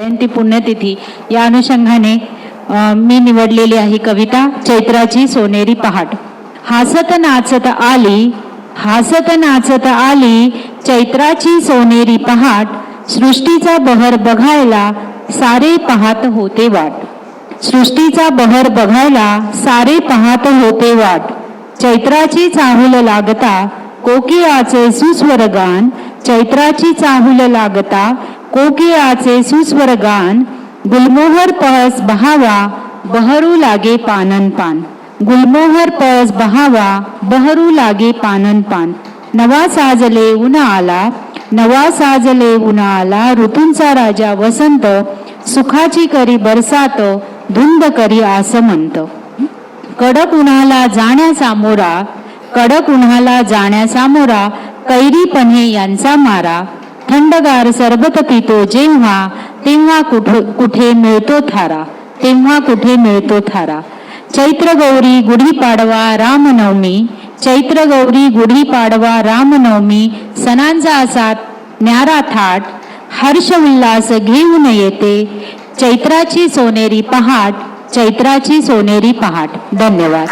जयंती पुण्यतिथी. या अनुषंगाने मी निवडलेली आहे कविता चैत्राची सोनेरी पहाट. हासत नाचत आली हासत नाचत आली चैत्राची सोनेरी पहाट. सृष्टीचा बहर बघायला सारे पाहत होते वाट. सृष्टीचा बहर बघायला सारे पाहत होते वाट. चैत्राची चाहूल लागता कोकिळाचे सुस्वर गान. चैत्राची चाहूल लागता कोकिळाचे सुस्वर गान गुलमोहर पळस बहावा बहरू लागे पानन पान. गुलमोहर पळस बहावा बहरू लागे पानन पान. नवा साजले उन्हा आला नवा साजले उन्हा आला ऋतूंचा राजा वसंत सुखाची करी बरसात धुंद करी आसमंत. कडक उन्हाला जाण्यासामोरा कडक उन्हाला जाण्यासामोरा कैरीपणे यांचा मारा. थंडगार सरबत पितो जेव्हा तेव्हा कुठे कुठे मिळतो थारा तेव्हा कुठे मिळतो थारा. चैत्र गौरी गुढीपाडवा रामनवमी चैत्र गौरी गुढीपाडवा रामनवमी सणांचा असा न्यारा थाट हर्ष उल्हास घेऊन येते. चैत्राची सोनेरी पहाट चैत्राची सोनेरी पहाट. धन्यवाद.